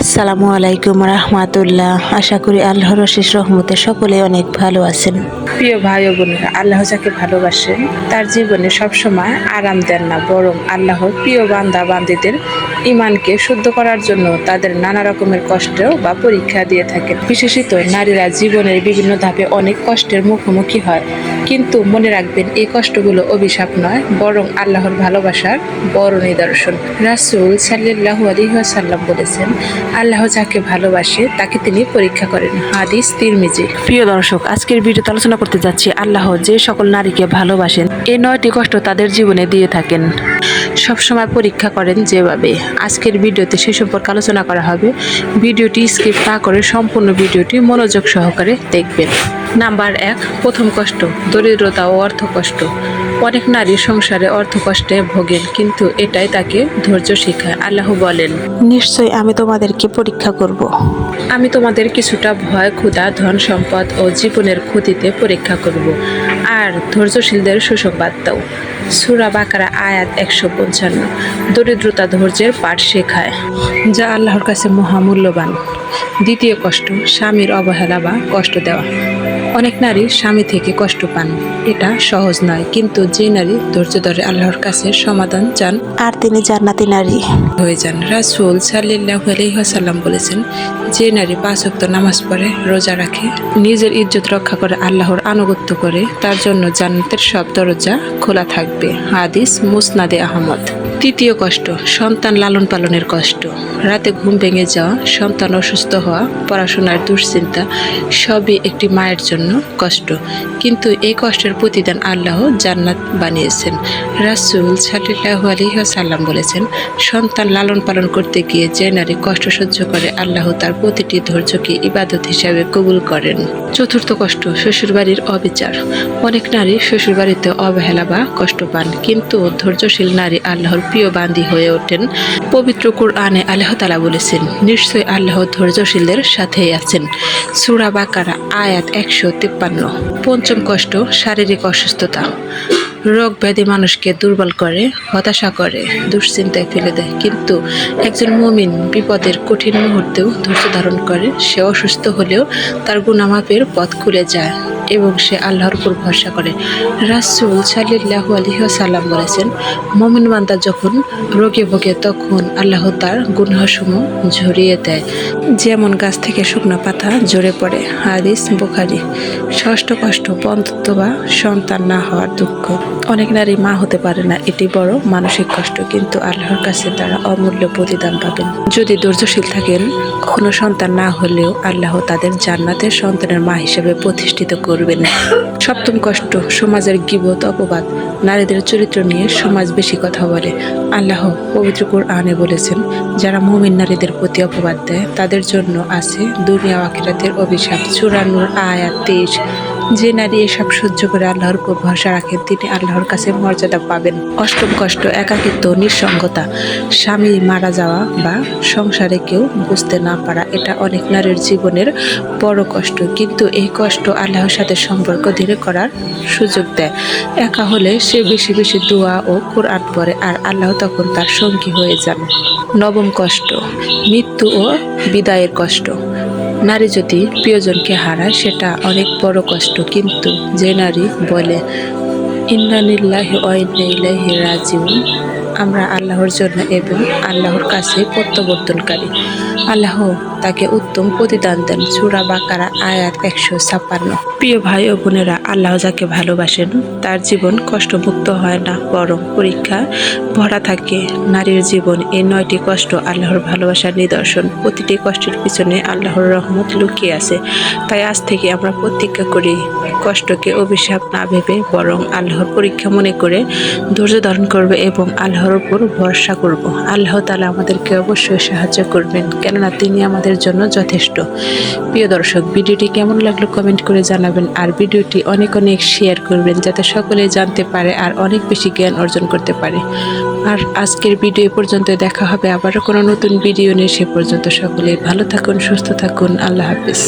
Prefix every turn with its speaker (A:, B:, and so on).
A: আসসালামু আলাইকুম রহমাতুল্লাহ। আশা করি আল্লাহর শেষ রহমতে সকলে অনেক ভালো আছেন। প্রিয় ভাই ও বোনেরা, আল্লাহ যাকে ভালোবাসেন তার জীবনে সবসময় আরাম দেন না, বরং আল্লাহর প্রিয় বান্দা বান্দিদের ইমানকে শুদ্ধ করার জন্য তাদের নানা রকমের কষ্ট বা পরীক্ষা দিয়ে থাকেন। বিশেষত নারীরা জীবনের বিভিন্ন ধাপে অনেক কষ্টের মুখোমুখি হয়। কিন্তু মনে রাখবেন, এই কষ্টগুলো অভিশাপ নয়, বরং আল্লাহর ভালোবাসার বড় নিদর্শন। রাসূল সাল্লাল্লাহু আলাইহি ওয়াসাল্লাম বলেছেন, আল্লাহ যাকে ভালোবাসে, তাকে তিনি পরীক্ষা করেন। হাদিস তিরমিজি। প্রিয় দর্শক, আজকের ভিডিওতে আলোচনা করতে যাচ্ছি। আল্লাহ যে সকল নারীকে ভালোবাসেন, এই নয়টি কষ্ট তাদের জীবনে দিয়ে থাকেন। সবসময় পরীক্ষা করেন যেভাবে। আজকের ভিডিওতে সে সম্পর্কে আলোচনা করা হবে। ভিডিওটি স্কিপ না করে সম্পূর্ণ ভিডিওটি মনোযোগ সহকারে দেখবেন। নাম্বার এক, প্রথম কষ্ট, দরিদ্রতা ও অর্থ কষ্ট অনেক নারী সংসারে অর্থ কষ্টে ভোগেন কিন্তু এটাই তাকে ধৈর্য শেখায়। আল্লাহ বলেন নিশ্চয়ই আমি তোমাদেরকে পরীক্ষা করব। আমি তোমাদের কিছুটা ভয় ক্ষুধা ধন সম্পদ ও জীবনের ক্ষতিতে পরীক্ষা করব। আর ধৈর্যশীলদের সুসংবাদ দাও। সুরা বাকারা আয়াত একশো পঞ্চান্ন। দরিদ্রতা ধৈর্যের পাঠ শেখায় যা আল্লাহর কাছে মহামূল্যবান। দ্বিতীয় কষ্ট স্বামীর অবহেলা বা কষ্ট দেওয়া। অনেক নারী স্বামী থেকে কষ্ট পান। এটা সহজ নয় কিন্তু যে নারী ধৈর্য ধরে আল্লাহর কাছে সমাধান চান আর তিনি জান্নাতি নারী। হয়ে যান রাসূল সাল্লাল্লাহু আলাইহি বলেছেন যে নারী পাঁচ ওয়াক্ত নামাজ পড়ে রোজা রাখে নিজের ইজ্জত রক্ষা করে আল্লাহর আনুগত্য করে তার জন্য জান্নাতের সব দরজা খোলা থাকবে। হাদিস মুসনাদে আহমদ। তৃতীয় কষ্ট, সন্তান লালন পালনের কষ্ট। রাতে ঘুম ভেঙে যাওয়া, সন্তান অসুস্থ হওয়া, পড়াশোনার দুশ্চিন্তা, সবই একটি মায়ের জন্য কষ্ট। কিন্তু এই কষ্টের প্রতিদান আল্লাহ জান্নাত বানিয়েছেন। রাসূল সাল্লাল্লাহু আলাইহি ওয়াসাল্লাম বলেছেন, সন্তান লালন পালন করতে গিয়ে যে নারী কষ্ট সহ্য করে, আল্লাহ তার প্রতিটি ধৈর্যকে ইবাদত হিসাবে কবুল করেন। চতুর্থ কষ্ট, শ্বশুরবাড়ির অবিচার। অনেক নারী শ্বশুরবাড়িতে অবহেলা বা কষ্ট পান, কিন্তু ধৈর্যশীল নারী আল্লাহর প্রিয় বান্দি হয়ে ওঠেন। পবিত্র কোরআনে আল্লাহ তালা বলেছেন নিশ্চয়ই আল্লাহ ধৈর্যশীলদের সাথেই আছেন। সুরা বাকারা, আয়াত একশো তিপ্পান্ন। পঞ্চম কষ্ট, শারীরিক অসুস্থতা। রোগ ব্যাধি মানুষকে দুর্বল করে, হতাশা করে, দুশ্চিন্তায় ফেলে দেয়। কিন্তু একজন মুমিন বিপদের কঠিন মুহূর্তেও ধৈর্য ধারণ করে। সে অসুস্থ হলেও তার গুণামাপের পথ খুলে যায়। এবং সে আল্লাহর উপর ভরসা করে। রাসূল সাল্লাল্লাহু আলাইহি ওয়াসাল্লাম বলেছেন, মমিন বান্দা যখন রোগে ভোগে, তখন আল্লাহ তার গুনাহসমূহ ঝরিয়ে দেয়। যেমন গাছ থেকে শুকনো পাতা ঝরে পড়ে, হাদিস, বোখারি। ষষ্ঠ কষ্ট, বন্ধুত্ব বা সন্তান না হওয়ার দুঃখ। অনেক নারী মা হতে পারে না, এটি বড় মানসিক কষ্ট, কিন্তু আল্লাহর কাছে তারা অমূল্য প্রতিদান পাবেন। যদি ধৈর্যশীল থাকেন কোনো সন্তান না হলেও আল্লাহ তাদের জান্নাতের সন্তানের মা হিসেবে প্রতিষ্ঠিত করবেন সপ্তম কষ্ট, সমাজের গিবত, অপবাদ। নারীদের চরিত্র নিয়ে সমাজ বেশি কথা বলে। আল্লাহ পবিত্র কোরআনে বলেছেন, যারা মুমিন নারীদের প্রতি অপবাদ দেয়, তাদের জন্য আছে দুনিয়া আখিরাতের অভিশাপ। চূড়ানোর আয়াত তেইশ। যে নারী এসব সহ্য করে আল্লাহর উপর ভরসা রাখেন তিনি আল্লাহর কাছে মর্যাদা পাবেন। অষ্টম কষ্ট, একাকিত্ব, নিঃসঙ্গতা। স্বামী মারা যাওয়া বা সংসারে কেউ বুঝতে না পারা, এটা অনেক নারীর জীবনের বড় কষ্ট। কিন্তু এই কষ্ট আল্লাহর সাথে সম্পর্ক ধীরে করার সুযোগ দেয়। একা হলে সে বেশি বেশি দোয়া ও কোরআন পড়ে, আর আল্লাহ তখন তার সঙ্গী হয়ে যান। নবম কষ্ট, মৃত্যু ও বিদায়ের কষ্ট। নারী যদি প্রিয়জনকে হারায়, সেটা অনেক বড় কষ্ট। কিন্তু যে নারী বলে ইন্নানিল্লাহি ওয়া ইন্না রাজিউন। আমরা আল্লাহর জন্য এবং আল্লাহর কাছে প্রত্যাবর্তনকারী। আল্লাহ তাকে উত্তম প্রতিদান দেন। সুরা বাকারা, আয়াত একশো ছাপ্পান্ন। প্রিয় ভাই ও বোনেরা, আল্লাহ যাকে ভালোবাসেন, তার জীবন কষ্টমুক্ত হয় না, বরং পরীক্ষা ভরা থাকে। নারীর জীবন এই নয়টি কষ্ট আল্লাহর ভালোবাসার নিদর্শন। প্রতিটি কষ্টের পিছনে আল্লাহর রহমত লুকিয়ে আছে। তাই আজ থেকে আমরা প্রতিজ্ঞা করি, কষ্টকে অভিশাপ না ভেবে বরং আল্লাহর পরীক্ষা মনে করে ধৈর্য ধারণ করবে এবং আল্লাহর উপর ভরসা করব। আল্লাহ তালা আমাদেরকে অবশ্যই সাহায্য করবেন, কেননা তিনি আমাদের জন্য যথেষ্ট। প্রিয় দর্শক, ভিডিওটি কেমন লাগল কমেন্ট করে জানাবেন, আর ভিডিওটি অনেক অনেক শেয়ার করবেন যাতে সকলে জানতে পারে আর অনেক বেশি জ্ঞান অর্জন করতে পারে। আর আজকের ভিডিও পর্যন্ত দেখা হবে আবারও কোনো নতুন ভিডিও নিয়ে, সে পর্যন্ত সকলে ভালো থাকুন, সুস্থ থাকুন, আল্লাহ হাফিজ।